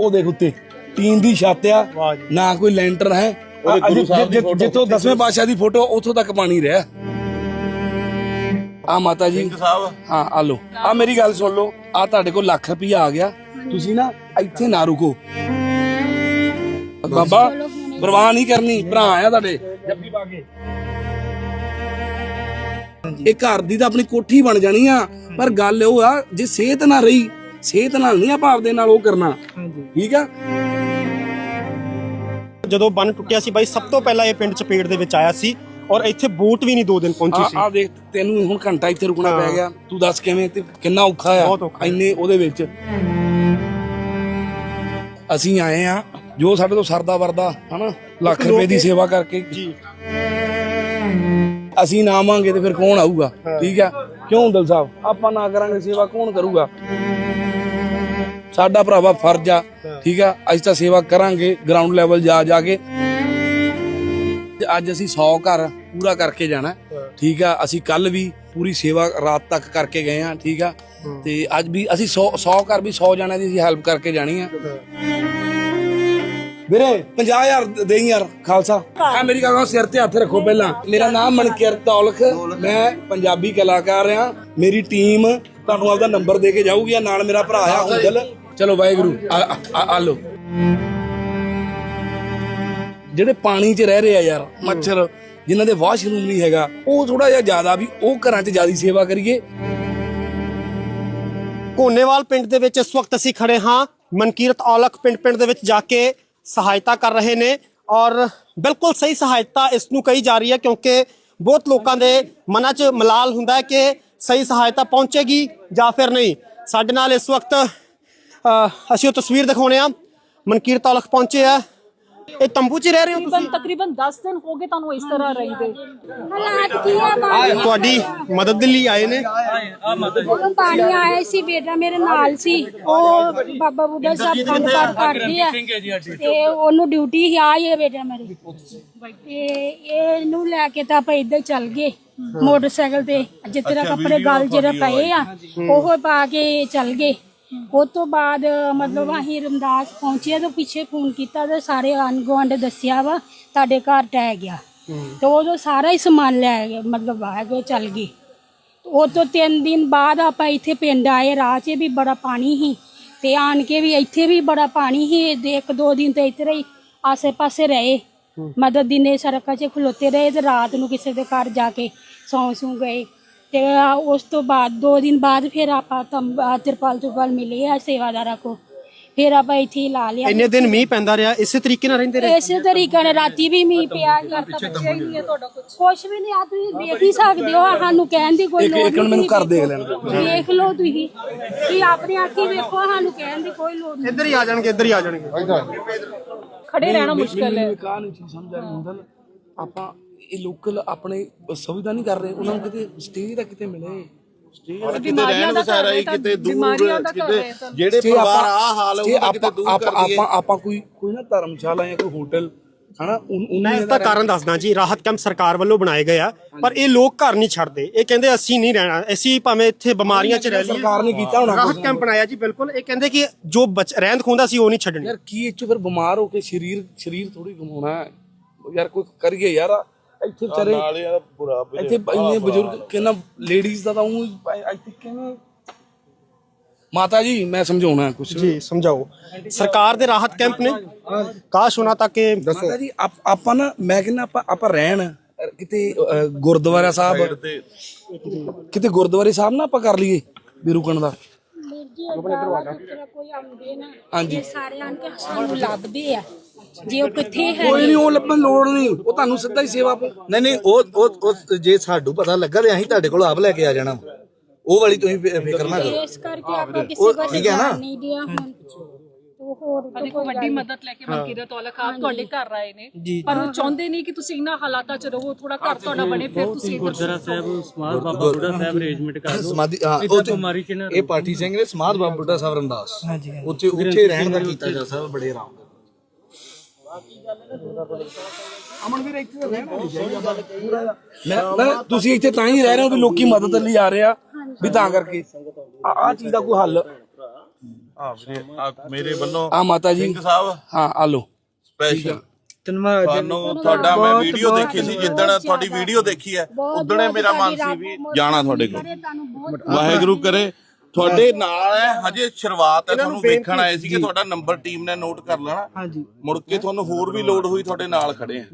ਉਹ ਦੇਖ ਉੱਤੇ ਟੀਨ ਦੀ ਛੱਤ ਆ। ਨਾ ਕੋਈ ਲੈਂਟਰ ਹੈ। ਜਿੱਥੋਂ ਦਸਵੇਂ ਪਾਤਸ਼ਾਹ ਦੀ ਫੋਟੋ ਉੱਥੋਂ ਤੱਕ ਪਾਣੀ ਰਿਹਾ। ਆ ਮਾਤਾ ਜੀ। ਸਾਹਿਬ। ਹਾਂ ਆ ਲੋ ਆ ਮੇਰੀ ਗੱਲ ਸੁਣ ਲਓ। ਆ ਤੁਹਾਡੇ ਕੋਲ ਲੱਖ ਰੁਪਈਆ ਆ ਗਿਆ। ਤੁਸੀਂ ਨਾ ਇੱਥੇ ਨਾ ਰੁਕੋ। ਬਾਬਾ ਪਰਵਾਹ ਨਹੀਂ ਕਰਨੀ। ਭਰਾ ਆ ਤੁਹਾਡੇ। ਜੱਫੀ ਪਾ ਕੇ। ਇਹ ਘਰ ਦੀ ਤਾਂ ਆਪਣੀ ਕੋਠੀ ਬਣ ਜਾਣੀ ਆ। ਪਰ ਗੱਲ ਉਹ ਆ ਜੇ ਸਿਹਤ ਨਾ ਰਹੀ ਸਿਹਤ ਨਾਲ ਨਹੀਂ ਆਪਾਂ ਆਪਦੇ ਨਾਲ ਉਹ ਕਰਨਾ। ਠੀਕ ਆ? ਜਦੋਂ ਬੰਨ ਟੁੱਟਿਆ ਸੀ ਬਾਈ ਸਭ ਤੋਂ ਪਹਿਲਾਂ ਇਹ ਪਿੰਡ ਚਪੇੜ ਦੇ ਵਿੱਚ ਆਇਆ ਸੀ ਔਰ ਇੱਥੇ ਬੋਟ ਵੀ ਨਹੀਂ ਦੋ ਦਿਨ ਪਹੁੰਚੀ ਸੀ। ਆ ਦੇਖ ਤੈਨੂੰ ਹੁਣ ਘੰਟਾ ਇੱਥੇ ਰੁਕਣਾ ਪੈ ਗਿਆ। ਤੂੰ ਦੱਸ ਕਿਵੇਂ ਤੇ ਕਿੰਨਾ ਔਖਾ ਆ ਇੰਨੇ ਉਹਦੇ ਵਿੱਚ। ਅਸੀਂ ਆਏ ਆ ਜੋ ਸਾਡੇ ਤੋਂ ਸਰਦਾ ਵਰਦਾ ਹਨਾ? ਲੱਖ ਰੁਪਏ ਦੀ ਸੇਵਾ ਕਰਕੇ। ਜੀ। ਅਸੀਂ ਨਾ ਆਵਾਂਗੇ ਤੇ ਫਿਰ ਕੌਣ ਆਊਗਾ? ਠੀਕ ਆ? ਕਿਉਂ ਦਲ ਸਾਹਿਬ? ਆਪਾਂ ਨਾ ਕਰਾਂਗੇ ਸੇਵਾ ਕੌਣ ਕਰੂਗਾ? ਸਾਡਾ ਭਰਾਵਾ ਫਰਜ਼ ਆ ਠੀਕ ਆ? ਅਸੀਂ ਤਾਂ ਸੇਵਾ ਕਰਾਂਗੇ ਗਰਾਊਂਡ ਲੈਵਲ ਜਾ ਜਾ ਕੇ। ਅੱਜ ਅਸੀਂ 100 ਘਰ ਪੂਰਾ ਕਰਕੇ ਜਾਣਾ ਠੀਕ ਆ? ਅਸੀਂ ਕੱਲ ਵੀ ਪੂਰੀ ਸੇਵਾ ਰਾਤ ਤੱਕ ਕਰਕੇ ਗਏ ਆ ਠੀਕ ਆ? ਤੇ ਅੱਜ ਵੀ ਅਸੀਂ 100 100 ਘਰ ਵੀ 100 ਜਣਿਆਂ ਦੀ ਅਸੀਂ ਹੈਲਪ ਕਰਕੇ ਜਾਣੀ ਆ। ਵੀਰੇ 50000 ਦੇਈ ਯਾਰ ਖਾਲਸਾ। ਆ ਮੇਰੀ ਗੱਲ ਸਿਰ ਤੇ ਹੱਥ ਰੱਖੋ ਪਹਿਲਾਂ। ਮੇਰਾ ਨਾਮ ਮਨਕਿਰਤ ਔਲਖ ਮੈਂ ਪੰਜਾਬੀ ਕਲਾਕਾਰ ਆ। ਮੇਰੀ ਟੀਮ ਤੁਹਾਨੂੰ ਆਪਦਾ ਨੰਬਰ ਦੇ ਕੇ ਜਾਊਗੀ ਆ ਨਾਲ ਮੇਰਾ ਭਰਾ ਆ ਹੁੰਦਲ। ਚਲੋ ਵਾਹਿਗੁਰੂ, ਆ- ਆ ਆ ਲੋ ਜਿਹੜੇ ਪਾਣੀ 'ਚ ਰਹਿ ਰਹੇ ਆ ਯਾਰ, ਮੱਛਰ, ਜਿਨ੍ਹਾਂ ਦੇ ਵਾਸ਼ਰੂਮ ਨਹੀਂ ਹੈਗਾ, ਉਹ ਥੋੜਾ ਜਿਹਾ ਜ਼ਿਆਦਾ ਵੀ ਉਹ ਘਰਾਂ 'ਚ ਜ਼ਿਆਦਾ ਸੇਵਾ ਕਰੀਏ। ਕੋਨੇਵਾਲ ਪਿੰਡ ਦੇ ਵਿੱਚ ਇਸ ਵਕਤ ਅਸੀਂ ਖੜੇ ਹਾਂ। ਮਨਕੀਰਤ ਔਲਖ ਪਿੰਡ ਪਿੰਡ ਦੇ ਵਿੱਚ ਜਾ ਕੇ ਸਹਾਇਤਾ ਕਰ ਰਹੇ ਨੇ ਔਰ ਬਿਲਕੁਲ ਸਹੀ ਸਹਾਇਤਾ ਇਸ ਨੂੰ ਕਹੀ ਜਾ ਰਹੀ ਹੈ ਕਿਉਂਕਿ ਬਹੁਤ ਲੋਕਾਂ ਦੇ ਮਨਾਂ 'ਚ ਮਲਾਲ ਹੁੰਦਾ ਹੈ ਕਿ ਸਹੀ ਸਹਾਇਤਾ ਪਹੁੰਚੇਗੀ ਜਾਂ ਫਿਰ ਨਹੀਂ। ਸਾਡੇ ਨਾਲ ਇਸ ਵਕਤ ਅਸੀਂ ਉਹ ਤਸਵੀਰ ਦਿਖਾਉਣੇ ਆ। ਮਨਕੀਰਤ ਔਲਖ ਪਹੁੰਚੇ ਆ। ਇਹ ਤੰਬੂ 'ਚ ਹੀ ਰਹਿ ਰਹੇ ਹੋ ਤਕਰੀਬਨ ਤਕਰੀਬਨ 10 ਦਿਨ ਹੋ ਗਏ ਤੁਹਾਨੂੰ ਇਸ ਤਰ੍ਹਾਂ ਰਹਿੰਦੇ। ਹਾਲਾਤ ਕੀ ਆ ਤੁਸੀਂ ਤੁਹਾਡੀ ਮਦਦ ਦੇ ਲਈ ਆਏ ਨੇ? ਉਦੋਂ ਪਾਣੀ ਆਇਆ ਸੀ ਬੇਟਾ ਮੇਰੇ ਨਾਲ ਸੀ। ਉਹ ਬਾਬਾ ਬੁੱਢਾ ਸਾਹਿਬ ਖੰਡ ਪਾਠ ਕਰਦੇ ਆ। ਤੇ ਉਹਨੂੰ ਡਿਊਟੀ ਸੀ ਆ ਇਹ ਬੇਟਾ ਮੇਰੇ। ਤੇ ਇਹਨੂੰ ਲੈ ਕੇ ਤਾਂ ਆਪਾਂ ਇੱਧਰ ਚੱਲ ਗਏ। ਮੋਟਰਸਾਈਕਲ ਤੇ ਜਿਸ ਤਰ੍ਹਾਂ ਕੱਪੜੇ ਗਲ ਜਿਹੜੇ ਪਏ ਆ ਉਹ ਪਾ ਕੇ ਚੱਲ ਗਏ। ਉਹ ਤੋਂ ਬਾਅਦ ਮਤਲਬ ਅਸੀਂ ਰਮਦਾਸ ਪਹੁੰਚੇ ਤਾਂ ਪਿੱਛੇ ਫੋਨ ਕੀਤਾ ਤੇ ਸਾਰੇ ਆਂਢ ਗੁਆਂਢ ਦੱਸਿਆ ਵਾ ਤੁਹਾਡੇ ਘਰ ਟਹਿ ਗਿਆ। ਤੇ ਉਦੋਂ ਸਾਰਾ ਹੀ ਸਮਾਨ ਲੈ ਗਏ ਮਤਲਬ ਆ ਕੇ ਚੱਲ ਗਏ। ਉਹ ਤੋਂ ਤਿੰਨ ਦਿਨ ਬਾਅਦ ਆਪਾਂ ਇੱਥੇ ਪਿੰਡ ਆਏ ਰਾਹ 'ਚ ਵੀ ਬੜਾ ਪਾਣੀ ਸੀ। ਤੇ ਆਣ ਕੇ ਵੀ ਇੱਥੇ ਵੀ ਬੜਾ ਪਾਣੀ ਸੀ ਦੇ ਇੱਕ ਦੋ ਦਿਨ ਤੇ ਇੱਥੇ ਹੀ ਆਸੇ-ਪਾਸੇ ਰਹੇ। ਮਦਦ ਦਿਨੇ ਸੜਕਾਂ 'ਚ ਖਲੋਤੇ ਰਹੇ ਤੇ ਰਾਤ ਨੂੰ ਕਿਸੇ ਦੇ ਘਰ ਜਾ ਕੇ ਸੌਂ ਸੂ ਗਏ। ਤੇ ਆ ਉਸ ਤੋਂ ਬਾਅਦ ਦੋ ਦਿਨ ਬਾਅਦ ਫਿਰ ਆਪਾਂ ਤੰਬ- ਤਿਰਪਾਲ ਤੁਰਪਾਲ ਮਿਲੇ ਆ ਸੇਵਾਦਾਰਾਂ ਕੋ ਫਿਰ ਆਪਾਂ ਇੱਥੇ ਹੀ ਲਾ ਲਿਆ ਇੰਨੇ ਦਿਨ ਮੀਂਹ ਪੈਂਦਾ ਰਿਹਾ ਇਸੇ ਤਰੀਕੇ ਨਾਲ ਰਹਿੰਦੇ ਰਹੇ ਇਸੇ ਤਰੀਕੇ ਨਾਲ ਰਾਤੀ ਵੀ ਮੀਂਹ ਪਿਆ ਕੁਛ ਵੀ ਨਹੀਂ ਆ ਤੁਸੀਂ ਦੇਖ ਹੀ ਸਕਦੇ ਹੋ ਸਾਨੂੰ ਕਹਿਣ ਦੀ ਕੋਈ ਲੋੜ ਇੱਕ ਮਿੰਟ ਮੈਨੂੰ ਨਹੀਂ ਘਰ ਦੇਖ ਲੈਣ। ਦੇਖ ਲਓ ਤੁਸੀਂ ਤੁਸੀਂ ਆਪਣੇ ਆਖੀ ਵੇਖੋ ਸਾਨੂੰ ਕਹਿਣ ਦੀ ਕੋਈ ਲੋੜ ਨਹੀਂ ਇੱਧਰ ਹੀ ਆ ਜਾਣਗੇ ਇੱਧਰ ਹੀ ਆ ਜਾਣਗੇ ਖੜੇ ਰਹਿਣਾ ਮੁਸ਼ਕਲ ਹੈ ਕਾ ਨਹੀਂ ਚੀਜ਼ ਸਮਝ ਆ ਰਹੀ ਹੁੰਦਲ ਆਪਾਂ ਇਹ ਲੋਕਲ ਆਪਣੇ ਸੁਵਿਧਾ ਨਹੀਂ ਕਰ ਰਹੇ ਉਹਨਾਂ ਨੂੰ ਕਿਤੇ ਸਟੇ ਦਾ ਕਿਤੇ ਮਿਲੇ। ਕਿਤੇ ਰਹਿਣ ਵਸਾਰਾ ਹੀ ਕਿਤੇ ਦੂਰ ਬਿਮਾਰੀਆਂ ਦਾ ਘਰ ਕਿਤੇ ਹੈ ਤਾਂ। ਜਿਹੜੇ stay ਪਰਿਵਾਰ ਆਪਾਂ- ਆ ਹਾਲ stay ਉਹ ਕਿਤੇ ਆਪਾਂ ਦੂਰ ਆਪਾਂ ਕਰ ਦਈਏ ਆਪਾਂ ਆਪਾਂ ਕੋਈ ਕੋਈ ਨਾ ਧਰਮਸ਼ਾਲਾ ਜਾਂ ਕੋਈ ਹੋਟਲ ਹਨਾ ਉਨ- ਉਨ ਮੈਂ ਇਸ ਦਾ ਕਾਰਨ ਦੱਸਦਾ ਜੀ ਰਾਹਤ ਕੈਂਪ ਸਰਕਾਰ ਵੱਲੋਂ ਬਣਾਏ ਗਏ ਆ ਪਰ ਇਹ ਲੋਕ ਘਰ ਨਹੀਂ ਛੱਡਦੇ। ਇਹ ਕਹਿੰਦੇ ਅਸੀਂ ਨਹੀਂ ਰਹਿਣਾ ਅਸੀਂ ਭਾਵੇਂ ਇੱਥੇ ਬਿਮਾਰੀਆਂ 'ਚ ਰਹਿ ਲਈਏ। ਸਰਕਾਰ ਨੇ ਕੀਤਾ ਹੋਣਾ ਰਾਹਤ ਕੈਂਪ ਬਣਾਇਆ ਜੀ ਬਿਲਕੁਲ। ਇਹ ਕਹਿੰਦੇ ਕਿ ਜੋ ਰਹਿੰਦ ਖੁੰਦਾ ਸੀ ਉਹ ਨਹੀਂ ਛੱਡਣੀ। ਯਾਰ ਕੀ ਫਿਰ ਬਿਮਾਰ ਹੋ ਕੇ ਸਰੀਰ ਸਰੀਰ ਥੋੜੀ ਗਮਾਉਣਾ ਹੈ? ਯਾਰ ਕੋਈ ਕਰੀਏ ਯਾਰ ਇੱਥੇ ਵਿਚਾਰੇ ਨਾਲ ਯਾਰ ਬੁਰਾ ਇੱਥੇ ਇੰਨੇ ਬਜ਼ੁਰਗ ਕਿੰਨਾ ਲੇਡੀਜ਼ ਦਾ ਤਾਂ ਉਹ ਇੱਥੇ ਕਿਵੇਂ? ਮਾਤਾ ਜੀ ਮੈਂ ਸਮਝਾਉਣਾ ਕੁਛ। ਜੀ ਸਮਝਾਓ। ਸਰਕਾਰ ਦੇ ਰਾਹਤ ਕੈਂਪ ਨੇ? ਕਾਸ਼ ਹੋਣਾ ਤੱਕ ਇਹ ਮਾਤਾ ਜੀ ਆਪ- ਆਪਾਂ ਨਾ ਮੈਂ ਕਹਿੰਦਾ ਆਪਾਂ ਆਪਾਂ ਰਹਿਣ ਅ, ਕਿਤੇ ਅ, ਗੁਰਦੁਆਰਾ ਸਾਹਿਬ ਕਿਤੇ ਗੁਰਦੁਆਰੇ ਸਾਹਿਬ ਨਾ ਆਪਾਂ ਕਰ ਲਈਏ ਵੀ ਰੁਕਣ ਦਾ। ਵੀਰ ਜੀ ਏਦਾਂ ਤੇਰਾ ਕੋਈ ਆਉਂਦੇ ਨਾ ਹਾਂਜੀ। ਇਹ ਸਾਰੇ ਆਣ ਕੇ ਸਾਨੂੰ ਲੱਭਦੇ ਆ। ਜੇ ਉਹ ਕਿੱਥੇ ਹੈ ਕੋਈ ਨਹੀਂ। ਉਹ ਲੱਭਣ ਲੋੜ ਨਹੀਂ ਉਹ ਤੁਹਾਨੂੰ ਸਿੱਧਾ ਹੀ ਸੇਵਾ ਨਹੀਂ ਨਹੀਂ ਉਹ ਉਹ ਉਹ ਜੇ ਸਾਨੂੰ ਪਤਾ ਲੱਗਾ ਤੇ ਅਸੀਂ ਤੁਹਾਡੇ ਕੋਲ ਆਪ ਲੈ ਕੇ ਆ ਜਾਣਾ। ਉਹ ਵਾਲੀ ਤੁਸੀਂ ਫਿ- ਫਿਕਰ ਨਾ ਕਰੋ। ਇਸ ਕਰਕੇ ਆਪਾਂ ਕਿਸੇ ਪਾਸੇ ਠੀਕ ਹੈ ਨਾ? ਜਾਣ ਨਹੀਂ ਦਿਆ ਹੁਣ। ਉਹ ਹੋਰ ਤਾਂ ਦੇਖੋ ਵੱਡੀ ਮਦਦ ਲੈ ਕੇ ਮਨਕੀਰਤ ਔਲਖ ਆਪ ਤੁਹਾਡੇ ਘਰ ਆਏ ਨੇ। ਪਰ ਉਹ ਚਾਹੁੰਦੇ ਨਹੀਂ ਕਿ ਤੁਸੀਂ ਇਹਨਾਂ ਹਾਲਾਤਾਂ 'ਚ ਰਹੋ ਥੋੜਾ ਘਰ ਤੁਹਾਡਾ ਬਣੇ ਫਿਰ ਤੁਸੀਂ ਇੱਧਰ ਗੁਰਦੁਆਰਾ ਸਾਹਿਬ ਸਮਾਧ ਬਾਬਾ ਬੁੱਢਾ ਸਾਹਿਬ ਅਰੇਂਜਮੈਂਟ ਕਰ ਦਿਓ। ਸਮਾਧੀ ਹਾਂ ਉਹ ਚ- ਇਹ ਪਾਠੀ ਸਿੰਘ ਨੇ ਸਮਾਧ ਬਾਬਾ ਬੁੱਢਾ ਸਾਹਿਬ ਰਮਦਾਸ। ਉੱਥੇ ਉੱਥੇ ਰਹਿਣ ਦਾ ਕੀਤਾ ਜਾ ਸਕਦਾ ਬੜੇ ਆਰਾਮ ਨਾਲ। ਅਮਨ ਵੀਰ ਇੱਥੇ ਤਾਂ ਰਹਿਣਾ ਨਹੀਂ ਚਾਹੀਦਾ ਪੂਰਾ ਮੈਂ ਮੈਂ ਤੁਸੀਂ ਇੱਥੇ ਤਾਂ ਹੀ ਰਹਿ ਰਹੇ ਹੋ ਵੀ ਲੋਕੀ ਮਦਦ ਲਈ ਆ ਰਹੇ ਆ ਵੀ ਤਾਂ ਕਰਕੇ। ਆ ਆ ਚੀਜ਼ ਦਾ ਕੋਈ ਹੱਲ। ਹਾਂ ਵੀਰੇ ਆ ਮੇਰੇ ਵੱਲੋਂ ਆ ਮਾਤਾ ਜੀ। ਸਿੰਘ ਸਾਹਿਬ ਹਾਂ ਆ ਲੋ ਸਪੈਸ਼ਲ ਤੁਹਾਨੂੰ ਤੁਹਾਡਾ ਮੈਂ ਵੀਡੀਓ ਦੇਖੀ ਸੀ ਜਿੱਦਣ ਤੁਹਾਡੀ ਵੀਡੀਓ ਦੇਖੀ ਹੈ ਉਦਣੇ ਮੇਰਾ ਮਨ ਸੀ ਵੀ ਜਾਣਾ ਤੁਹਾਡੇ ਕੋਲ। ਤੁਹਾਨੂੰ ਬਹੁਤ ਵਾਹਿਗੁਰੂ ਕਰੇ ਤੁਹਾਡੇ ਨਾਲ ਹੈ ਹਜੇ ਸ਼ੁਰੂਆਤ ਹੈ ਤੁਹਾਨੂੰ ਵੇਖਣ ਆਏ ਸੀ ਕਿ ਤੁਹਾਡਾ ਨੰਬਰ ਟੀਮ ਨੇ ਨੋਟ ਕਰ ਲੈਣਾ। ਹਾਂਜੀ। ਮੁੜ ਕੇ ਤੁਹਾਨੂੰ ਹੋਰ ਵੀ ਲੋਡ ਹੋਈ ਤੁਹਾਡੇ ਨਾਲ ਖੜੇ ਆ।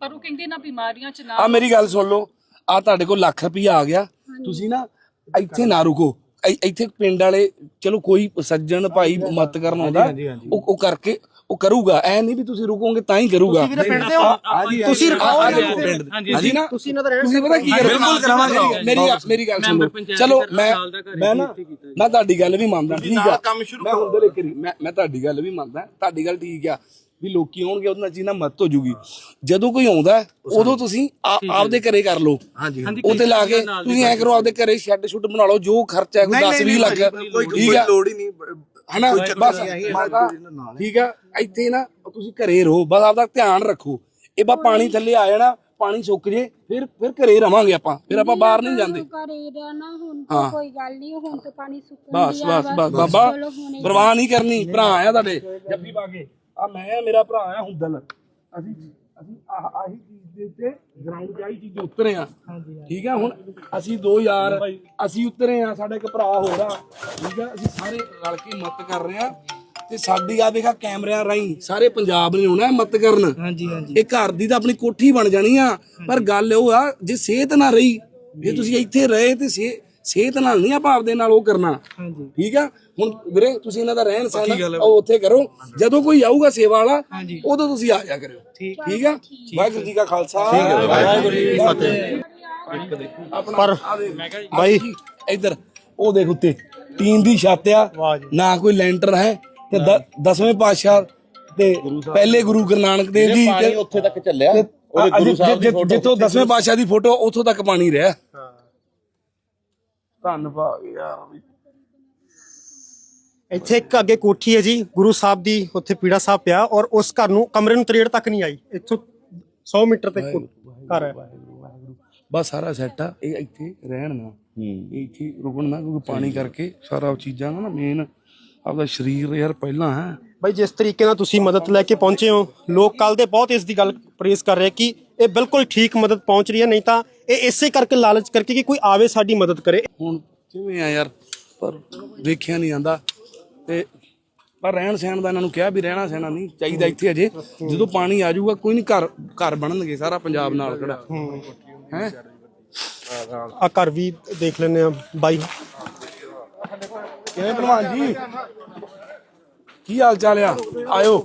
ਪਰ ਉਹ ਕਹਿੰਦੇ ਨਾ ਬਿਮਾਰੀਆਂ ਚ ਨਾ ਆ ਮੇਰੀ ਗੱਲ ਸੁਣ ਲਓ ਆ ਤੁਹਾਡੇ ਕੋਲ ਲੱਖ ਰੁਪਈਆ ਆ ਗਿਆ। ਤੁਸੀਂ ਨਾ ਇੱਥੇ ਨਾ ਰੁਕੋ। ਇ- ਇੱਥੇ ਪਿੰਡ ਵਾਲੇ ਚਲੋ ਕੋਈ ਸੱਜਣ ਭਾਈ ਮਤ ਕਰਨ ਆਉਂਦਾ ਉਹ ਉਹ ਕਰਕੇ ਉਹ ਕਰੂਗਾ। ਐ ਨਹੀਂ ਵੀ ਤੁਸੀਂ ਰੁਕੋਗੇ ਤਾਂ ਹੀ ਕਰੂਗਾ। ਵੀਰੇ ਪਿੰਡ ਦੇ ਹੋ। ਤੁਸੀਂ ਆ ਇਹਨਾਂ ਦੇਖੋ ਨੂੰ। ਪਿੰਡ ਹਾਂਜੀ, ਹਾਂਜੀ। ਨਾ ਤੁਸੀਂ ਇਹਨਾਂ ਦਾ ਰਹਿਣ ਤੁਸੀਂ ਪਤਾ ਕੀ ਕਰੋ ਬਿਲਕੁਲ ਕਰਾਵਾਂਗੇ। ਮੇਰੀ ਮੇਰੀ ਗੱਲ ਸੁਣੋ। ਮੈਂਬਰ ਪੰਚਾਇਤ ਚਲੋ ਮੈਂ ਸਾਲ ਦਾ ਘਰ ਮੈਂ ਨਾ। ਮੈਂ ਤੁਹਾਡੀ ਗੱਲ ਵੀ ਮੰਨਦਾ ਠੀਕ ਆ? ਕੰਮ ਸ਼ੁਰੂ ਮੈਂ ਤੁਹਾਡੀ ਗੱਲ ਵੀ ਮੰਨਦਾ ਤੁਹਾਡੀ ਗੱਲ ਠੀਕ ਆ। ਵੀ ਲੋਕੀ ਆਉਣਗੇ ਉਹਦੇ ਨਾਲ ਚੀਜ਼ ਨਾਲ ਮਤ ਹੋ ਜੂਗੀ ਜਦੋਂ ਕੋਈ ਆਉਂਦਾ ਹੈ, ਉਦੋਂ ਤੁਸੀਂ ਆਪਦੇ ਘਰੇ ਕਰ ਲਓ। ਹਾਂਜੀ ਉੱਤੇ ਲਾ ਕੇ ਤੁਸੀਂ ਐ ਕਰੋ ਆਪਦੇ ਘਰੇ ਸ਼ੈੱਡ ਸ਼ੁੱਡ ਬਣਾ ਲਓ ਜੋ ਖਰਚਾ ਹੈ ਕੋਈ 10 20 ਲੱਖ ਠੀਕ ਆ ਲੋੜ ਹੀ ਨਹੀਂ ਹਨਾ? ਬਸ ਠੀਕ ਆ ਇੱਥੇ ਨਾ ਤੁਸੀਂ ਘਰੇ ਰਹੋ ਬਸ ਆਪਦਾ ਧਿਆਨ ਰੱਖੋ। ਇਹ ਬਾ ਪਾਣੀ ਥੱਲੇ ਆ ਜਾਣਾ ਪਾਣੀ ਸੁੱਕ ਜੇ ਫਿਰ ਫਿਰ ਘਰੇ ਰਵਾਂਗੇ ਆਪਾਂ। ਫਿਰ ਆਪਾਂ ਬਾਹਰ ਨਹੀਂ ਜਾਂਦੇ। ਘਰੇ ਰਹਿਣਾ ਹੁਣ ਹਾਂ। ਤਾਂ ਕੋਈ ਗੱਲ ਨਹੀਂ ਹੁਣ ਤਾਂ ਪਾਣੀ ਬਸ ਡਿਆ ਬਸ ਵਾ। ਬਸ ਬਾਬਾ ਪਰਵਾਹ ਨਹੀਂ ਕਰਨੀ ਭਰਾ ਆ ਤੁਹਾਡੇ ਜੱਫੀ ਪਾ ਕੇ। ਆ ਮੈਂ ਮੇਰਾ ਭਰਾ ਆ ਹੁੰਦਲ। ਅਸੀਂ ਅਸੀਂ ਆਹ ਆਹੀ ਚੀਜ਼ ਦੇ ਉੱਤੇ ਗਰਾਊਂਡ ਜਾਈ ਚੀਜ਼ ਉਤਰੇ ਆ। ਠੀਕ ਆ ਹੁਣ ਅਸੀਂ ਦੋ ਯਾਰ ਅਸੀਂ ਉਤਰੇ ਆ ਸਾਡਾ ਇੱਕ ਭਰਾ ਹੋਰ ਆ। ਠੀਕ ਆ ਅਸੀਂ ਸਾਰੇ ਰਲ ਕੇ ਮਤ ਕਰ ਰਹੇ ਆ। ਤੇ ਸਾਡੀ ਆ ਦੇਖਾ ਕੈਮਰਿਆਂ ਰਾਹੀਂ ਸਾਰੇ ਪੰਜਾਬ ਨੇ ਆਉਣਾ ਮਤ ਕਰਨ। ਹਾਂਜੀ ਹਾਂਜੀ। ਇਹ ਘਰ ਦੀ ਤਾਂ ਆਪਣੀ ਕੋਠੀ ਬਣ ਜਾਣੀ ਆ। ਪਰ ਗੱਲ ਉਹ ਆ ਜੇ ਸਿਹਤ ਨਾ ਰਹੀ ਜੇ ਤੁਸੀਂ ਇੱਥੇ ਰਹੇ ਤੇ ਸਿਹ- ਸਿਹਤ ਨਾਲ ਨਹੀਂ ਆਪਾਂ ਆਪਦੇ ਨਾਲ ਉਹ ਕਰਨਾ। ਠੀਕ ਆ? ਹੁਣ ਵੀਰੇ ਤੁਸੀਂ ਇਹਨਾਂ ਦਾ ਰਹਿਣ ਸਹਿਣ ਉਹ ਉੱਥੇ ਕਰੋ। ਜਦੋਂ ਕੋਈ ਆਊਗਾ ਸੇਵਾ ਵਾਲਾ ਉਦੋਂ ਤੁਸੀਂ ਆ ਜਾ ਕਰਿਓ। ਠੀਕ। ਆ? ਵਾਹਿਗੁਰੂ ਜੀ ਕਾ ਖਾਲਸਾ। ਵਾਹਿਗੁਰੂ ਜੀ ਕੀ ਫਤਿਹ। ਪਰ ਬਾਈ। ਇੱਧਰ ਉਹ ਦੇਖ ਉੱਤੇ। ਟੀਨ ਦੀ ਛੱਤ ਆ। ਨਾ ਕੋਈ ਲੈਂਟਰ ਹੈ। ਤੇ ਦ- ਦਸਵੇਂ ਪਾਤਸ਼ਾਹ ਤੇ ਪਹਿਲੇ ਗੁਰੂ ਗੁਰੂ ਨਾਨਕ ਦੇਵ ਜੀ ਉੱਥੇ ਤੱਕ ਚੱਲਿਆ ਉਹਦੇ ਗੁਰੂ ਸਾਹਿਬ ਦੀ ਫੋਟੋ ਜਿੱਥੋਂ ਦਸਵੇਂ ਪਾਤਸ਼ਾਹ ਦੀ ਫੋਟੋ ਉੱਥੋਂ ਤੱਕ ਪਾਣੀ ਰਿਹਾ। ਧੰਨਵਾਦ ਯਾਰ ਇੱਥੇ ਇੱਕ ਅੱਗੇ ਕੋਠੀ ਹੈ ਜੀ ਗੁਰੂ ਸਾਹਿਬ ਦੀ ਉੱਥੇ ਪੀੜਾ ਸਾਹਿਬ ਪਿਆ ਔਰ ਉਸ ਘਰ ਨੂੰ ਕਮਰੇ ਨੂੰ ਤਰੇੜ ਤੱਕ ਨਹੀਂ ਆਈ। ਇੱਥੋਂ 100 ਮੀਟਰ ਤੱਕ ਘਰ ਹੈ। ਬਸ ਸਾਰਾ ਸੈੱਟ ਆ ਇਹ ਇੱਥੇ ਰਹਿਣ ਨਾ ਇਹ ਇੱਥੇ ਰੁਕਣ ਨਾ ਕਿਉਂਕਿ ਪਾਣੀ ਕਰਕੇ ਸਾਰਾ ਉਹ ਚੀਜ਼ਾਂ ਨਾ ਮੇਨ ਆਪਦਾ ਸਰੀਰ ਯਾਰ ਪਹਿਲਾਂ ਹੈ। ਬਾਈ ਜਿਸ ਤਰੀਕੇ ਨਾਲ ਤੁਸੀਂ ਮਦਦ ਲੈ ਕੇ ਪਹੁੰਚੇ ਹੋ ਲੋਕ ਕੱਲ ਦੇ ਬਹੁਤ ਇਸ ਦੀ ਗੱਲ ਪ੍ਰੇਸ ਕਰ ਰਹੇ ਕਿ ਇਹ ਬਿਲਕੁਲ ਠੀਕ ਮਦਦ ਪਹੁੰਚ ਰਹੀ ਹੈ ਨਹੀਂ ਤਾਂ ਇਹ ਇਸੇ ਕਰਕੇ ਲਾਲਚ ਕਰਕੇ ਕਿ ਕੋਈ ਆਵੇ ਸਾਡੀ ਮਦਦ ਕਰੇ। ਹੁਣ ਕਿਵੇਂ ਆ ਯਾਰ? ਪਰ ਵੇਖਿਆ ਨਹੀਂ ਜਾਂਦਾ। ਤੇ ਪਰ ਰਹਿਣ ਸਹਿਣ ਦਾ ਇਹਨਾਂ ਨੂੰ ਕਿਹਾ ਵੀ ਰਹਿਣਾ ਸਹਿਣਾ ਨਹੀਂ ਚਾਹੀਦਾ ਇੱਥੇ ਅਜੇ। ਜਦੋਂ ਪਾਣੀ ਆ ਜਾਊਗਾ ਕੋਈ ਨਹੀਂ ਘਰ ਘਰ ਬਣਨਗੇ ਸਾਰਾ ਪੰਜਾਬ ਨਾਲ ਕਿਹੜਾ। ਹੈ? ਆ ਘਰ ਵੀ ਦੇਖ ਲੈਂਦੇ ਆ ਬਾਈ। ਕਿਵੇਂ ਭਲਵਾਨ ਜੀ? ਕੀ ਹਾਲ ਚਾਲ ਆ? ਆਇਓ।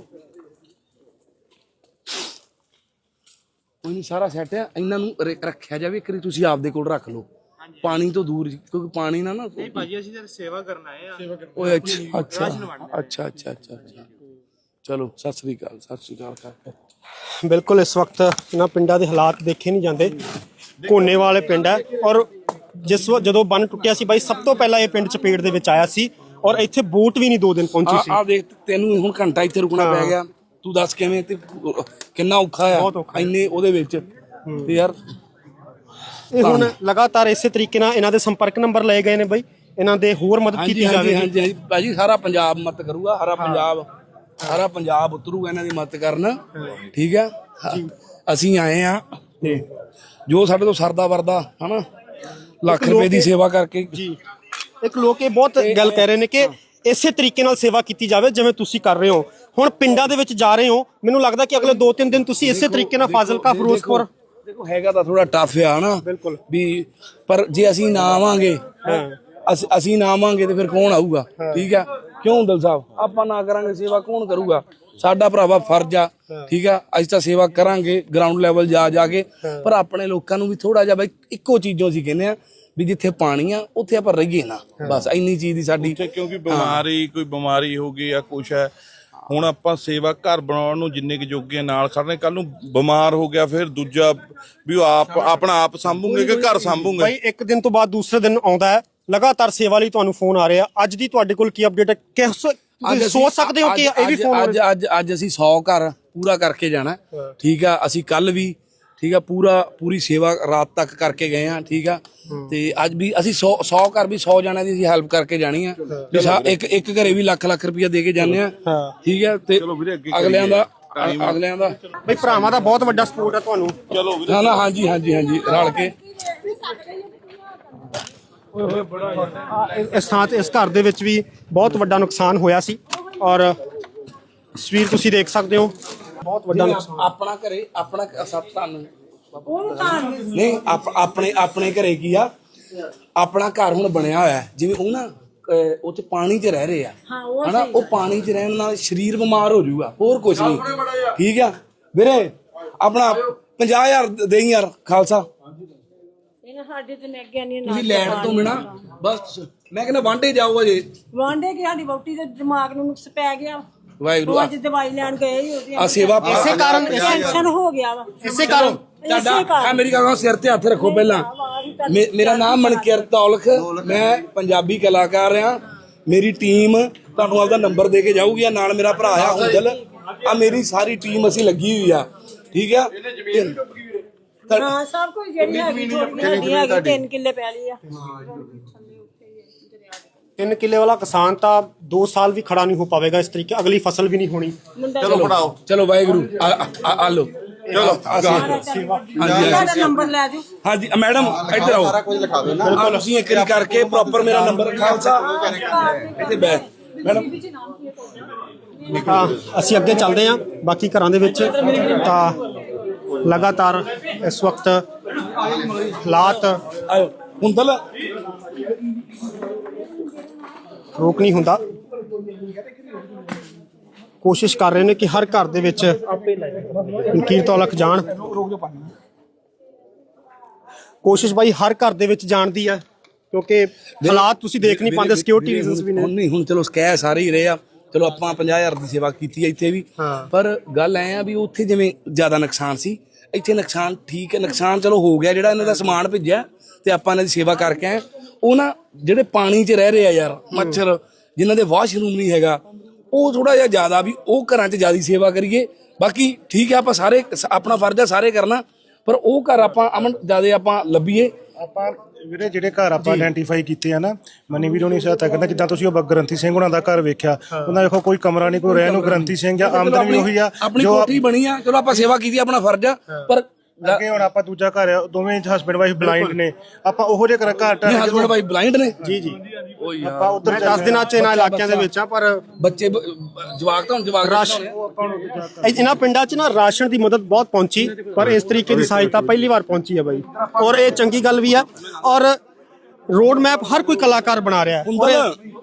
ਕੋਈ ਨਹੀਂ ਸਾਰਾ ਸੈੱਟ ਆ ਇਹਨਾਂ ਨੂੰ ਰ- ਰੱਖਿਆ ਜਾਵੇ ਇੱਕ ਵਾਰੀ ਤੁਸੀਂ ਆਪਦੇ ਕੋਲ ਰੱਖ ਲਓ। ਪਾਣੀ ਤੋਂ ਦੂਰ ਜੀ, ਕਿਉਂਕਿ ਪਾਣੀ ਨਾ ਨਾ ਨਹੀਂ ਭਾਜੀ ਅਸੀਂ ਤਾਂ ਸੇਵਾ ਕਰਨ ਆਏ ਆ। ਓਏ ਅੱਛਾ ਅੱਛਾ। ਅੱਛਾ ਅੱਛਾ ਅੱਛਾ ਅੱਛਾ। ਚਲੋ ਸਤਿ ਸ੍ਰੀ ਅਕਾਲ ਸਤਿ ਸ੍ਰੀ ਅਕਾਲ ਬਿਲਕੁਲ ਇਸ ਵਕਤ ਇਹਨਾਂ ਪਿੰਡਾਂ ਦੇ ਹਾਲਾਤ ਦੇਖੇ ਨਹੀਂ ਜਾਂਦੇ। ਕੋਨੇ ਵਾਲੇ ਪਿੰਡ ਹੈ। ਔਰ ਜਿਸ ਜਦੋਂ ਬੰਨ ਟੁੱਟਿਆ ਸੀ ਬਾਈ ਸਭ ਤੋਂ ਪਹਿਲਾਂ ਇਹ ਪਿੰਡ ਚਪੇੜ ਦੇ ਵਿੱਚ ਆਇਆ ਸੀ। ਔਰ ਇੱਥੇ ਬੋਟ ਵੀ ਨਹੀਂ ਦੋ ਦਿਨ ਪਹੁੰਚੀ ਆ ਸੀ। ਆ ਦੇਖ ਤੈਨੂੰ ਹੁਣ ਘੰਟਾ ਇੱਥੇ ਰੁਕਣਾ ਪੈ ਗਿਆ। ਤੂੰ ਦੱਸ ਕਿਵੇਂ ਤੇ ਕਿੰਨਾ ਔਖਾ ਆ? ਇੰਨੇ ਉਹਦੇ ਵਿੱਚ। ਤੇ ਯਾਰ ਇਹ ਹੁਣ ਲਗਾਤਾਰ ਇਸੇ ਤਰੀਕੇ ਨਾਲ ਇਹਨਾਂ ਦੇ ਸੰਪਰਕ ਨੰਬਰ ਲਏ ਗਏ ਨੇ ਬਾਈ। ਇਹਨਾਂ ਦੇ ਹੋਰ ਮਦਦ ਕੀਤੀ ਜਾਵੇਗੀ। ਹਾਂਜੀ ਹਾਂਜੀ ਭਾਜੀ ਸਾਰਾ ਪੰਜਾਬ ਮਤ ਕਰੂਗਾ ਸਾਰਾ ਪੰਜਾਬ ਸਾਰਾ ਪੰਜਾਬ ਉਤਰੂਗਾ ਇਹਨਾਂ ਦੀ ਮਤ ਕਰਨ। ਠੀਕ ਆ? ਅਸੀਂ ਆਏ ਆ। ਤੇ ਜੋ ਸਾਡੇ ਤੋਂ ਸਰਦਾ ਵਰਦਾ ਹਨਾ? ਲੱਖ ਰੁਪਏ ਦੀ ਸੇਵਾ ਕਰਕੇ। ਜੀ। ਇੱਕ ਲੋਕ ਇਹ ਬਹੁਤ ਗੱਲ ਕਹਿ ਰਹੇ ਨੇ ਕਿ ਇਸੇ ਤਰੀਕੇ ਨਾਲ ਸੇਵਾ ਕੀਤੀ ਜਾਵੇ ਜਿਵੇਂ ਤੁਸੀਂ ਕਰ ਰਹੇ ਹੋ। ਹੁਣ ਪਿੰਡਾਂ ਦੇ ਵਿੱਚ ਜਾ ਰਹੇ ਹੋ ਮੈਨੂੰ ਲੱਗਦਾ ਕਿ ਅਗਲੇ 2-3 ਦਿਨ ਤੁਸੀਂ ਇਸੇ ਤਰੀਕੇ ਨਾਲ ਫਾਜ਼ਿਲਕਾ ਫਿਰੋਜ਼ਪੁਰ ਦੇਖੋ ਹੈਗਾ ਤਾਂ ਥੋੜਾ ਟਫ ਆ ਹਨਾ ਬਿਲਕੁਲ। ਵੀ ਪਰ ਜੇ ਅਸੀਂ ਨਾ ਆਵਾਂਗੇ ਅਸੀਂ ਅਸੀਂ ਨਾ ਆਵਾਂਗੇ ਤੇ ਫਿਰ ਕੌਣ ਆਊਗਾ? ਠੀਕ ਆ? ਕਿਉਂ ਦਲ ਸਾਹਿਬ? ਆਪਾਂ ਨਾ ਕਰਾਂਗੇ ਸੇਵਾ ਕੌਣ ਕਰੂਗਾ? ਸਾਡਾ ਭਰਾਵਾ ਫਰਜ਼ ਆ ਠੀਕ ਆ? ਅਸੀਂ ਤਾਂ ਸੇਵਾ ਕਰਾਂਗੇ ਗਰਾਊਂਡ ਲੈਵਲ ਜਾ ਜਾ ਕੇ। ਪਰ ਆਪਣੇ ਲੋਕਾਂ ਨੂੰ ਵੀ ਥੋੜਾ ਜਿਹਾ ਬਈ ਇੱਕੋ ਚੀਜ਼ੋਂ ਅਸੀਂ ਕਹਿੰਦੇ ਆ ਵੀ ਜਿੱਥੇ ਪਾਣੀ ਆ ਉੱਥੇ ਆਪਾਂ ਰਹੀਏ ਨਾ। ਬਸ ਇੰਨੀ ਚੀਜ਼ ਦੀ ਸਾਡੀ ਕਿਉਂਕਿ ਬਿਮਾਰੀ ਕੋਈ ਬਿਮਾਰੀ ਹੋ ਗਈ ਆ ਕੁਛ ਹੈ ਹੁਣ ਆਪਾਂ ਸੇਵਾ ਘਰ ਬਣਾਉਣ ਨੂੰ ਜਿੰਨੇ ਕੁ ਜੋਗੇ ਨਾਲ ਖੜਨੇ ਕੱਲ ਨੂੰ ਬਿਮਾਰ ਹੋ ਗਿਆ ਫਿਰ ਦੂਜਾ ਵੀ ਉਹ ਆਪ ਆਪਣਾ ਆਪ ਸੰਭੂਗੇ ਕਿ ਘਰ ਸੰਭੂਗੇ? ਬਾਈ ਇੱਕ ਦਿਨ ਤੋਂ ਬਾਅਦ ਦੂਸਰੇ ਦਿਨ ਆਉਂਦਾ ਹੈ। ਲਗਾਤਾਰ ਸੇਵਾ ਲਈ ਤੁਹਾਨੂੰ ਫੋਨ ਆ ਰਿਹਾ। ਅੱਜ ਦੀ ਤੁਹਾਡੇ ਕੋਲ ਕੀ ਅਪਡੇਟ ਹੈ? ਕਿਸ ਤੁਸੀਂ ਸੋਚ ਸਕਦੇ ਹੋ ਕਿ ਅੱਜ- ਇਹ ਵੀ ਫੋਨ ਅੱਜ ਅੱਜ ਅੱਜ ਅਸੀਂ 100 ਘਰ ਪੂਰਾ ਕਰਕੇ ਜਾਣਾ। ਠੀਕ ਆ ਅਸੀਂ ਕੱਲ ਵੀ ਠੀਕ ਆ ਪੂਰਾ ਪੂਰੀ ਸੇਵਾ ਰਾਤ ਤੱਕ ਕਰਕੇ ਗਏ ਆ ਠੀਕ ਆ। ਤੇ ਅੱਜ ਵੀ ਅਸੀਂ 100 100 ਘਰ ਵੀ 100 ਜਣਿਆਂ ਦੀ ਅਸੀਂ ਹੈਲਪ ਕਰਕੇ ਜਾਣੀ ਆ। ਵੀ ਸਾ- ਇੱਕ ਇੱਕ ਘਰੇ ਵੀ ਲੱਖ ਲੱਖ ਰੁਪਇਆ ਦੇ ਕੇ ਜਾਂਦੇ ਆ। ਠੀਕ ਆ ਤੇ ਅਗਲਿਆਂ ਦਾ ਅਗਲਿਆਂ ਦਾ। ਬਈ ਭਰਾਵਾਂ ਦਾ ਬਹੁਤ ਵੱਡਾ ਸਪੋਰਟ ਹੈ ਤੁਹਾਨੂੰ। ਨਾ ਨਾ ਹਾਂਜੀ ਹਾਂਜੀ ਹਾਂਜੀ ਰਲ ਕੇ। ਆ, ਇਸ ਥਾਂ ਤੇ ਇਸ ਘਰ ਦੇ ਵਿੱਚ ਵੀ ਬਹੁਤ ਵੱਡਾ ਨੁਕਸਾਨ ਹੋਇਆ ਸੀ। ਔਰ ਤਸਵੀਰ ਤੁਸੀਂ ਦੇਖ ਸਕਦੇ ਹੋ। ਬਹੁਤ ਵੱਡਾ ਨੁਕਸਾਨ ਆਪਣਾ ਘਰੇ ਆਪਣਾ ਸਭ ਤੁਹਾਨੂੰ ਨਹੀਂ ਆਪ- ਆਪਣੇ ਆਪਣੇ ਘਰੇ ਕੀ ਆ? ਆਪਣਾ ਘਰ ਹੁਣ ਬਣਿਆ ਹੋਇਆ ਹੈ। ਜਿਵੇਂ ਉਹ ਨਾ ਅਹ, ਚ ਪਾਣੀ 'ਚ ਰਹਿ ਰਹੇ ਆ। ਹਨਾ? ਉਹ ਪਾਣੀ 'ਚ ਰਹਿਣ ਨਾਲ ਸਰੀਰ ਬਿਮਾਰ ਹੋ ਜਾਊਗਾ। ਹੋਰ ਕੁਝ ਨਹੀਂ। ਠੀਕ ਆ? ਵੀਰੇ ਆਪਣਾ 50000 ਦੇਈ ਯਾਰ ਖਾਲਸਾ। ਇਹਨਾਂ ਸਾਡੇ ਤੇ ਨੇ ਅੱਗੇ ਨਹੀਂ ਤੁਸੀਂ ਲੈਣ ਤੋਂ ਬਿਨਾ ਬਸ ਮੈਂ ਕਹਿੰਦਾ ਵਾਂਡੇ ਜਾਓ ਅਜੇ। ਵਾਂਡੇ ਕਿ ਸਾਡੀ ਵਹੁਟੀ ਦੇ ਦਿਮਾਗ ਨੂੰ ਨੁਕਸ ਪੈ ਗਿਆ। ਵਾਹਿਗੁਰੂ ਉਹ ਅੱਜ ਦਵਾਈ ਲੈਣ ਗਏ ਹੀ ਉਹਦੀ ਆ ਸੇਵਾ ਇਸੇ ਕਾਰਨ ਟੈਨਸ਼ਨ ਹੋ ਗਿਆ ਵਾ। ਇਸੇ ਕਾਰਨ। ਤੁਹਾਡਾ ਆ ਮੇਰੀ ਗੱਲ ਸੁਣੋ, ਸਿਰ ਤੇ ਹੱਥ ਰੱਖੋ ਪਹਿਲਾਂ। ਮੇ- ਮੇਰਾ ਨਾਮ ਮਨਕਿਰਤ ਔਲਖ ਮੈਂ ਪੰਜਾਬੀ ਕਲਾਕਾਰ ਆ ਮੇਰੀ ਟੀਮ ਤੁਹਾਨੂੰ ਆਪਦਾ ਨੰਬਰ ਦੇ ਕੇ ਜਾਊਗੀ। ਆ ਨਾਲ ਮੇਰਾ ਭਰਾ ਆ ਹੁੰਦਲ ਆ ਮੇਰੀ ਸਾਰੀ ਟੀਮ ਅਸੀਂ ਲੱਗੀ ਹੋਈ ਆ। ਠੀਕ ਆ? ਤੇ- ਹਾਂ ਸਭ ਕੁਝ ਜਿਹੜੀ ਹੈਗੀ ਥੋੜੀ ਹੈਗੀ ਹੈਗੀ ਤਿੰਨ ਕਿੱਲੇ ਪੈ ਲਈ ਆ। 3 ਕਿੱਲੇ ਵਾਲਾ ਕਿਸਾਨ ਤਾਂ 2 ਸਾਲ ਵੀ ਖੜਾ ਨਹੀਂ ਹੋ ਪਾਵੇਗਾ ਇਸ ਤਰੀਕੇ ਅਗਲੀ ਫਸਲ ਵੀ ਨਹੀਂ ਹੋਣੀ। ਚਲੋ ਫੜਾਓ। ਚਲੋ ਵਾਹਿਗੁਰੂ ਆ ਆ- ਆ ਲੋ ਚਲੋ। ਹਾਂਜੀ ਦਾ ਨੰਬਰ ਲੈ ਜਾਓ। ਹਾਂਜੀ ਆ ਮੈਡਮ ਇੱਧਰ ਆਓ। ਸਾਰਾ ਕੁਝ ਲਿਖਾ ਦਿਓ ਨਾ। ਤੁਸੀਂ ਇੱਕ ਵਾਰੀ ਕਰਕੇ ਪ੍ਰੋਪਰ ਮੇਰਾ ਨੰਬਰ ਖਾਲਸਾ। ਇੱਥੇ ਬੈ ਮੈਡਮ। ਤਾਂ ਅਸੀਂ ਅੱਗੇ ਚੱਲਦੇ ਹਾਂ। ਬਾਕੀ ਘਰਾਂ ਦੇ ਵਿੱਚ ਤਾਂ ਲਗਾਤਾਰ ਇਸ ਵਕਤ ਹਾਲਾਤ ਆਇਓ। ਹੁੰਦਲ ਰੋਕ ਨਹੀਂ ਹੁੰਦਾ। ਕੋਸ਼ਿਸ਼ ਕਰ ਰਹੇ ਨੇ ਕਿ ਹਰ ਘਰ ਦੇ ਵਿੱਚ ਨਕੀਰ ਤੌਲਕ ਜਾਣ। ਕੋਸ਼ਿਸ਼ ਬਾਈ ਹਰ ਘਰ ਦੇ ਵਿੱਚ ਜਾਣ ਦੀ ਆ ਕਿਉਂਕਿ ਹਾਲਾਤ ਤੁਸੀਂ ਦੇਖ ਨਹੀਂ ਪਾਉਂਦੇ ਸਿਕਿਉਰਿਟੀ ਰੀਜ਼ਨਸ ਵੀ ਨੇ। ਹੁਣ ਨਹੀਂ ਹੁਣ ਚਲੋ ਸਕੈ ਸਾਰੇ ਹੀ ਰਹੇ ਆ। ਚਲੋ ਆਪਾਂ 50000 ਦੀ ਸੇਵਾ ਕੀਤੀ ਹੈ ਇੱਥੇ ਵੀ। ਪਰ ਗੱਲ ਐ ਆ ਵੀ ਉੱਥੇ ਜਿਵੇਂ ਜ਼ਿਆਦਾ ਨੁਕਸਾਨ ਸੀ ਇੱਥੇ ਨੁਕਸਾਨ ਠੀਕ ਹੈ ਨੁਕਸਾਨ ਚਲੋ ਹੋ ਗਿਆ ਜਿਹੜਾ ਇਹਨਾਂ ਦਾ ਸਮਾਨ ਭੇਜਿਆ ਤੇ ਆਪਾਂ ਇਹਨਾਂ ਦੀ ਸੇਵਾ ਕਰਕੇ ਆਏ। ਉਹ ਨਾ ਜਿਹੜੇ ਪਾਣੀ 'ਚ ਰਹਿ ਰਹੇ ਆ ਯਾਰ ਮੱਛਰ ਜਿਨ੍ਹਾਂ ਦੇ ਵਾਸ਼ਰੂਮ ਨਹੀਂ ਹੈਗਾ ਉਹ ਥੋੜਾ ਜਿਹਾ ਜ਼ਿਆਦਾ ਵੀ ਉਹ ਘਰਾਂ 'ਚ ਜ਼ਿਆਦਾ ਸੇਵਾ ਕਰੀਏ। ਬਾਕੀ ਠੀਕ ਹੈ ਆਪਾਂ ਸਾਰੇ ਆਪਣਾ ਫਰਜ਼ ਹੈ ਸਾਰੇ ਕਰਨਾ ਪਰ ਉਹ ਘਰ ਆਪਾਂ ਅਮਨ ਜ਼ਿਆਦਾ ਆਪਾਂ ਲੱਭੀਏ। ਆਪਾਂ ਵੀਰੇ ਜਿਹੜੇ ਘਰ ਆਪਾਂ ਆਇਡੈਂਟੀਫਾਈ ਕੀਤੇ ਆ ਨਾ ਮਨੀ ਵੀਰੋ ਨੇ ਸਹਾਇਤਾ ਕਹਿੰਦਾ ਜਿੱਦਾਂ ਤੁਸੀਂ ਉਹ ਗ੍ਰੰਥੀ ਸਿੰਘ ਉਹਨਾਂ ਦਾ ਘਰ ਵੇਖਿਆ ਉਹਨਾਂ ਦੇਖੋ ਕੋਈ ਕਮਰਾ ਨਹੀਂ ਕੋਈ ਰਹਿਣ ਨੂੰ ਗ੍ਰੰਥੀ ਸਿੰਘ ਆ ਆਮਦਨ ਵੀ ਉਹੀ ਆ ਆਪਣੀ ਕੋਠੀ ਬਣੀ ਆ ਚਲੋ ਆਪਾਂ ਸੇਵਾ ਕੀਤੀ ਆਪਣਾ ਫਰਜ਼ ਆ ਪਰ ਅੱਗੇ ਹੁਣ ਆਪਾਂ ਦੂਜਾ ਘਰ ਆ ਦੋਵੇਂ ਹਸਬੰਡ ਵਾਈਫ ਬਲਾਈਂਡ ਨੇ। ਆਪਾਂ ਉਹੋ ਜਿਹੇ ਘਰ ਘਰ ਢਾਹ ਹਸਬੰਡ ਵਾਈਫ ਬਲਾਈਂਡ ਨੇ? ਜੀ ਜੀ। ਓ ਯਾਰ ਆਪਾਂ ਉਧਰ 10 ਦਿਨਾਂ ਚ ਇਹਨਾਂ ਇਲਾਕਿਆਂ ਦੇ ਵਿੱਚ ਆ ਪਰ ਬੱਚੇ ਬ- ਜਵਾਕ ਤਾਂ ਹੁਣ ਜਵਾਕ ਰਾਸ਼ਨ ਇਹ- ਇਹਨਾਂ ਪਿੰਡਾਂ 'ਚ ਨਾ ਰਾਸ਼ਨ ਦੀ ਮਦਦ ਬਹੁਤ ਪਹੁੰਚੀ ਪਰ ਇਸ ਤਰੀਕੇ ਦੀ ਸਹਾਇਤਾ ਪਹਿਲੀ ਵਾਰ ਪਹੁੰਚੀ ਹੈ ਬਾਈ। ਔਰ ਇਹ ਚੰਗੀ ਗੱਲ ਵੀ ਆ ਔਰ ਰੋਡ ਮੈਪ ਹਰ ਕੋਈ ਕਲਾਕਾਰ ਬਣਾ ਰਿਹਾ ਹੈ। ਔਰ ਇਹ- ਹੁੰਦਲ